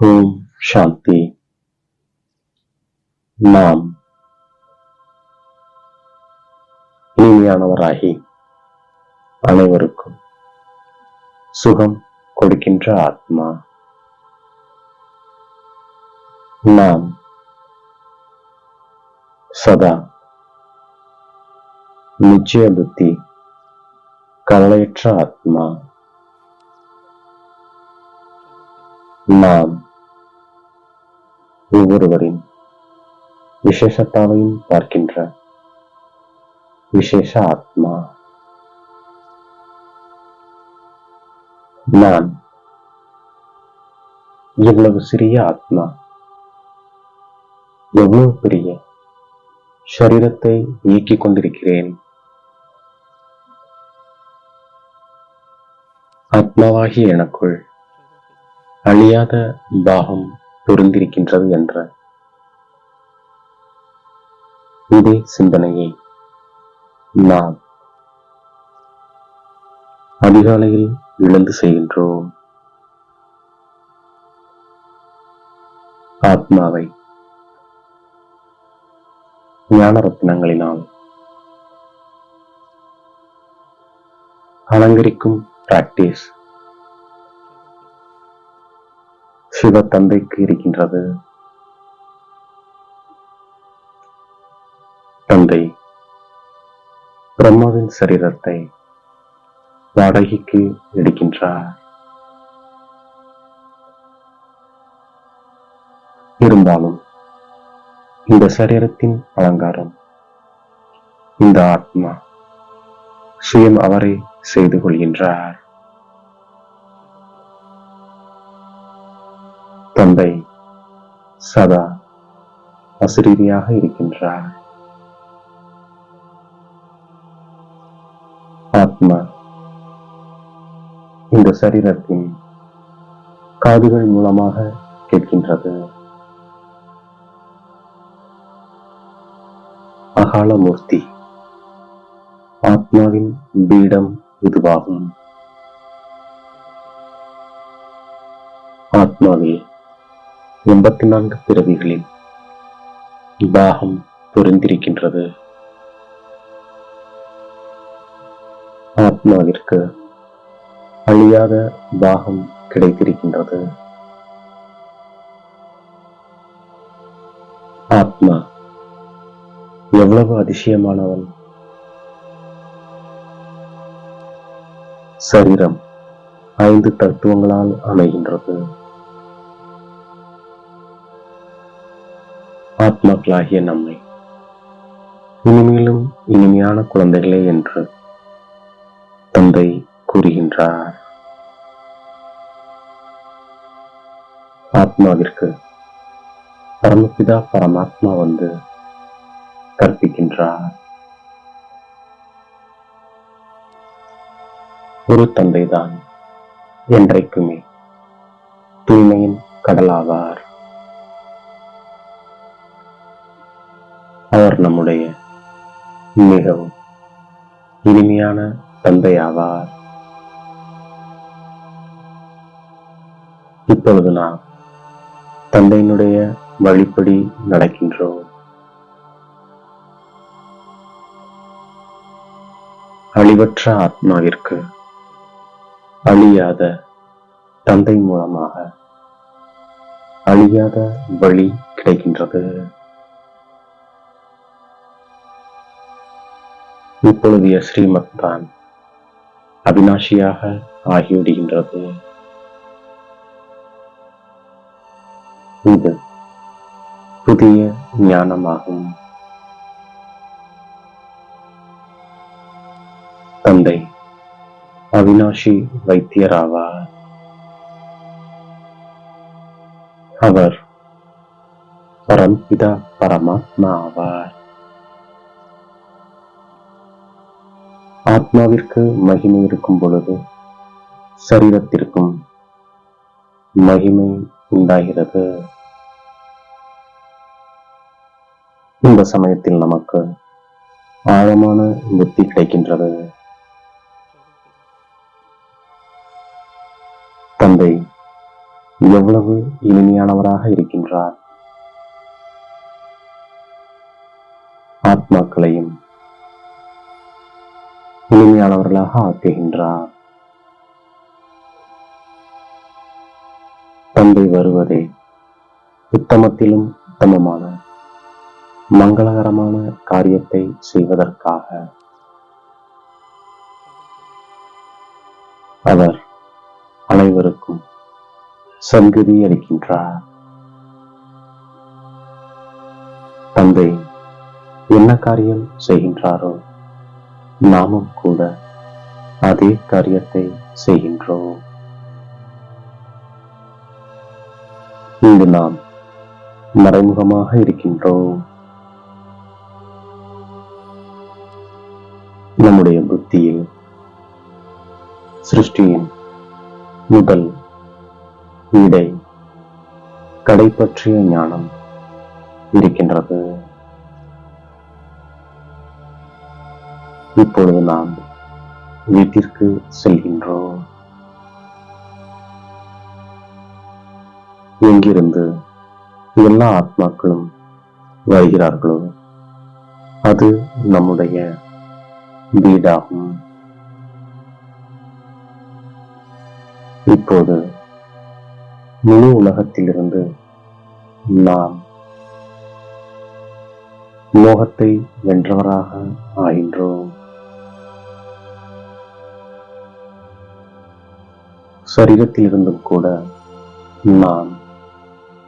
ஓம் சாந்தி நாம் இனிமையானவராகி அனைவருக்கும் சுகம் கொடுக்கின்ற ஆத்மா நாம் சதா நிச்சய புத்தி கவலையற்ற ஆத்மா நாம் ஒவ்வொருவரின் விசேஷத்தாவையும் பார்க்கின்ற விசேஷ ஆத்மா. நான் இவ்வளவு சிறிய ஆத்மா எவ்வளவு பெரிய சரீரத்தை இயக்கிக் கொண்டிருக்கிறேன்? ஆத்மாவாகிய எனக்குள் அழியாத பாகம் பொருந்திருக்கின்றது என்ற இதே சிந்தனையை நாம் அதிகாலையில் இழந்து செய்கின்றோம். ஆத்மாவை ஞான ரத்னங்களினால் அலங்கரிக்கும் பிராக்டிஸ் சிவ தந்தைக்கு இருக்கின்றது. தந்தை பிரம்மாவின் சரீரத்தை வாடகைக்கு எடுக்கின்றார். இருந்தாலும் இந்த சரீரத்தின் அலங்காரம் இந்த ஆத்மா சுயம் அவரை செய்து கொள்கின்றார். தந்தை சதா அசிரீதியாக இருக்கின்றார். ஆத்மா இந்த சரீரத்தின் காதுகள் மூலமாக கேட்கின்றது. அகாலமூர்த்தி ஆத்மாவின் பீடம் இதுவாகும். ஆத்மாவில் எண்பத்தி நான்கு பிறவிகளில் தாகம் புரிந்திருக்கின்றது. ஆத்மாவிற்கு அழியாத தாகம் கிடைத்திருக்கின்றது. ஆத்மா எவ்வளவு அதிசயமானவன்? சரீரம் ஐந்து தத்துவங்களால் அமைகின்றது. ஆத்மாக்களாகிய நம்மை. இனிமேலும் இனிமையான குழந்தைகளே என்று தந்தை கூறுகின்றார். ஆத்மாவிற்கு பரமபிதா பரமாத்மா வந்து கற்பிக்கின்றார். ஒரு தந்தைதான் என்றைக்குமே தூய்மையின் கடலாவார். அவர் நம்முடைய மிகவும் இனிமையான தந்தை ஆவார் இப்பொழுது நாம் தந்தையினுடைய வழிப்படி நடக்கின்றோம். அழிவற்ற ஆத்மாவிற்கு அழியாத தந்தை மூலமாக அழியாத வழி கிடைக்கின்றது. இப்பொழுதைய ஸ்ரீமத் தான் அவினாஷியாக ஆகிவிடுகின்றது. இது புதிய ஞானமாகும். தந்தை அவினாஷி வைத்தியராவார். அவர் பரம்பிதா பரமாத்மா ஆவார். ஆத்மாவிற்கு மகிமை இருக்கும் பொழுது சரீரத்திற்கும் மகிமை உண்டாகிறது. இந்த சமயத்தில் நமக்கு ஆழமான புத்தி கிடைக்கின்றது. தந்தை எவ்வளவு இனிமையானவராக இருக்கின்றார்? ஆத்மாக்களையும் இனிமையானவர்களாக ஆக்குகின்றார். தந்தை வருவதே உத்தமத்திலும் உத்தமமான மங்களகரமான காரியத்தை செய்வதற்காக. அவர் அனைவருக்கும் சங்கதி அளிக்கின்றார். தந்தை என்ன காரியம் செய்கின்றாரோ நாமும் கூட அதே காரியத்தை செய்கின்றோம். இங்கு நாம் மறைமுகமாக இருக்கின்றோம். நம்முடைய புத்தியில் சிருஷ்டியின் முதல் இடை கடை பற்றிய ஞானம் இருக்கின்றது. இப்பொழுது நாம் வீட்டிற்கு செல்கின்றோம் எங்கிருந்து எல்லா ஆத்மாக்களும் வருகிறார்களோ அது நம்முடைய வீடாகும். இப்போது முழு உலகத்திலிருந்து நாம் மோகத்தை வென்றவராக ஆகின்றோம். சரீரத்திலிருந்தும் கூட நாம்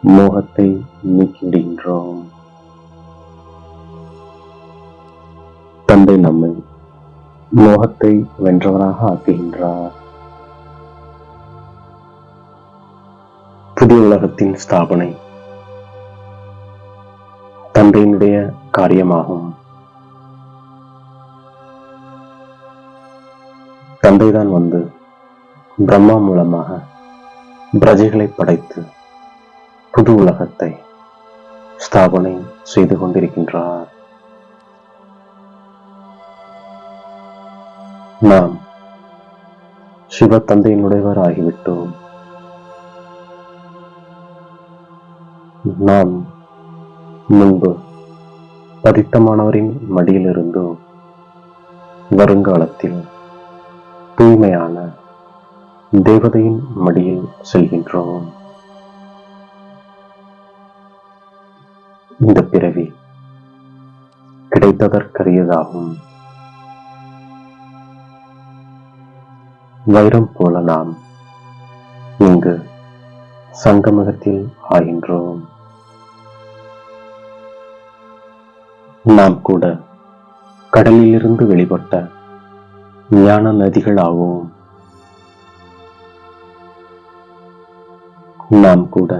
மோகத்தை நீக்கிவிடுகின்றோம் தந்தை நம்மை மோகத்தை வென்றவராக ஆக்குகின்றார். புதிய உலகத்தின் ஸ்தாபனை தந்தையினுடைய காரியமாகும். தந்தைதான் வந்து பிரம்மா மூலமாக பிரஜைகளை படைத்து புது உலகத்தை ஸ்தாபனை செய்து கொண்டிருக்கின்றார். நாம் சிவ தந்தையினுடையவர் ஆகிவிட்டோம். நாம் முன்பு பதித்தமானவரின் மடியிலிருந்தோ வருங்காலத்தில் தூய்மையான தேவதையின் மடியில் செல்கின்றோம். இந்த பிறவி கிடைத்ததற்கரியதாகும். வைரம் போல நாம் இங்கு சங்கமகத்தில் ஆகின்றோம். நாம் கூட கடலிலிருந்து வெளிப்பட்ட ஞான நதிகள் நாம் கூட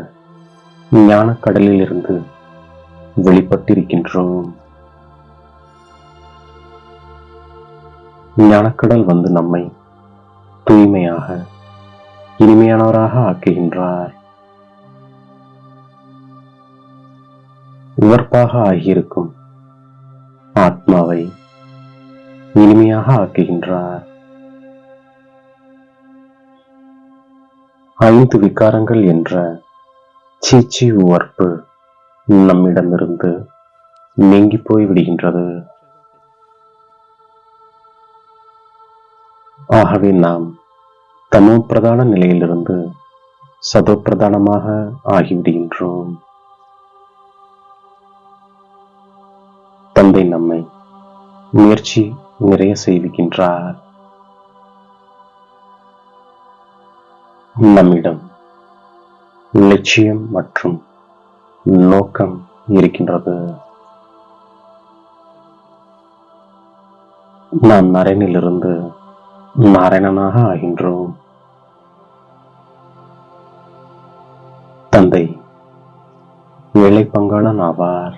ஞான கடலிலிருந்து வெளிப்பட்டிருக்கின்றோம். ஞானக்கடல் வந்து நம்மை தூய்மையாக இனிமையானவராக ஆக்குகின்றார். உவர்ப்பாக ஆகியிருக்கும் ஆத்மாவை இனிமையாக ஆக்குகின்றார். ஐந்து விகாரங்கள் என்ற சீச்சி உவர்ப்பு நம்மிடமிருந்து நீங்கி போய் விடுகின்றது. ஆகவே நாம் தமோ பிரதான நிலையிலிருந்து சதோ பிரதானமாக ஆகிவிடுகின்றோம். தந்தை நம்மை முயற்சி நிறைய செய்விக்கின்றார். நம்மிடம் லட்சியம் மற்றும் நோக்கம் இருக்கின்றது. நாம் நரனிலிருந்து நாராயணனாக ஆகின்றோம். தந்தை வேலை பங்காளன் ஆவார்.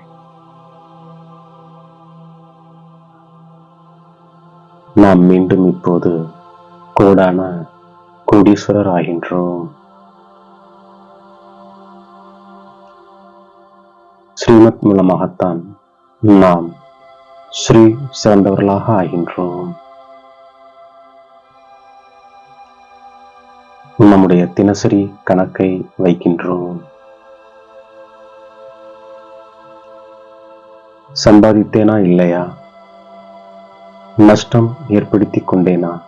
நாம் மீண்டும் இப்போது கோடான கோடீஸ்வரர் ஆகின்றோம் ஸ்ரீமத் மூலமாகத்தான் நாம் ஸ்ரீ சிறந்தவர்களாக ஆகின்றோம். நம்முடைய தினசரி கணக்கை வைக்கின்றோம். சம்பாதித்தேனா இல்லையா? நஷ்டம் ஏற்படுத்தி கொண்டேனா?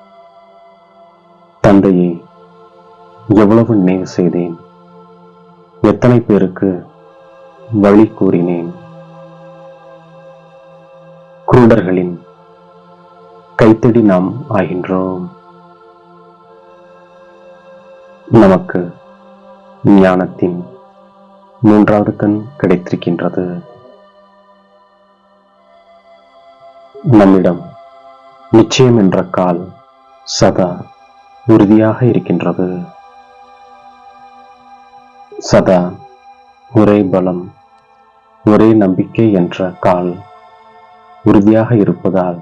தந்தையை எவ்வளவு நினைவு செய்தேன்? எத்தனை பேருக்கு வழி கூறினேன்? குருடர்களின் கைத்தடி நாம் ஆகின்றோம். நமக்கு ஞானத்தின் மூன்றாவது கண் கிடைத்திருக்கின்றது. நம்மிடம் நிச்சயம் என்ற கால் சதா உறுதியாக இருக்கின்றது. சதா ஒரே பலம் ஒரே நம்பிக்கை என்ற கால் உறுதியாக இருப்பதால்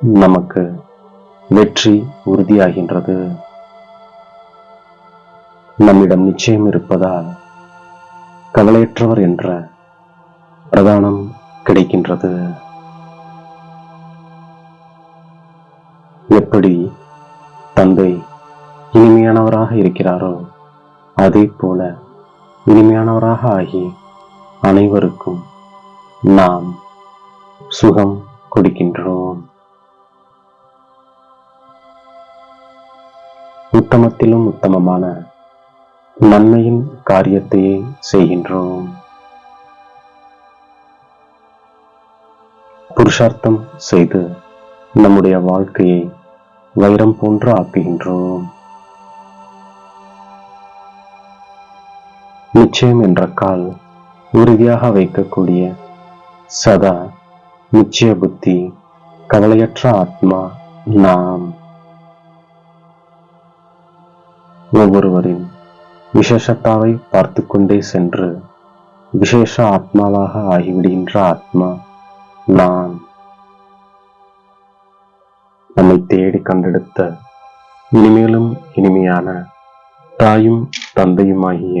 நமக்கு வெற்றி உறுதியாகின்றது. நம்மிடம் நிச்சயம் இருப்பதால் கவலையற்றவர் என்ற பிரதானம் கிடைக்கின்றது. எப்படி தந்தை இனிமையானவராக இருக்கிறாரோ? அதே போல இனிமையானவராக ஆகி அனைவருக்கும் நாம் சுகம் கொடுக்கின்றோம். உத்தமத்திலும் உத்தமமான நன்மையின் காரியத்தையே செய்கின்றோம். புருஷார்த்தம் செய்து நம்முடைய வாழ்க்கையை வைரம் போன்று ஆக்குகின்றோம். நிச்சயம் என்ற கால் உறுதியாக வைக்கக்கூடிய சதா நிச்சய புத்தி கவலையற்ற ஆத்மா நாம். ஒவ்வொருவரின் விசேஷத்தாவை பார்த்து கொண்டே சென்று விசேஷ ஆத்மாவாக ஆகிவிடுகின்ற ஆத்மா நான். நம்மை தேடி கண்டெடுத்த இனிமேலும் இனிமையான தாயும் தந்தையுமாகிய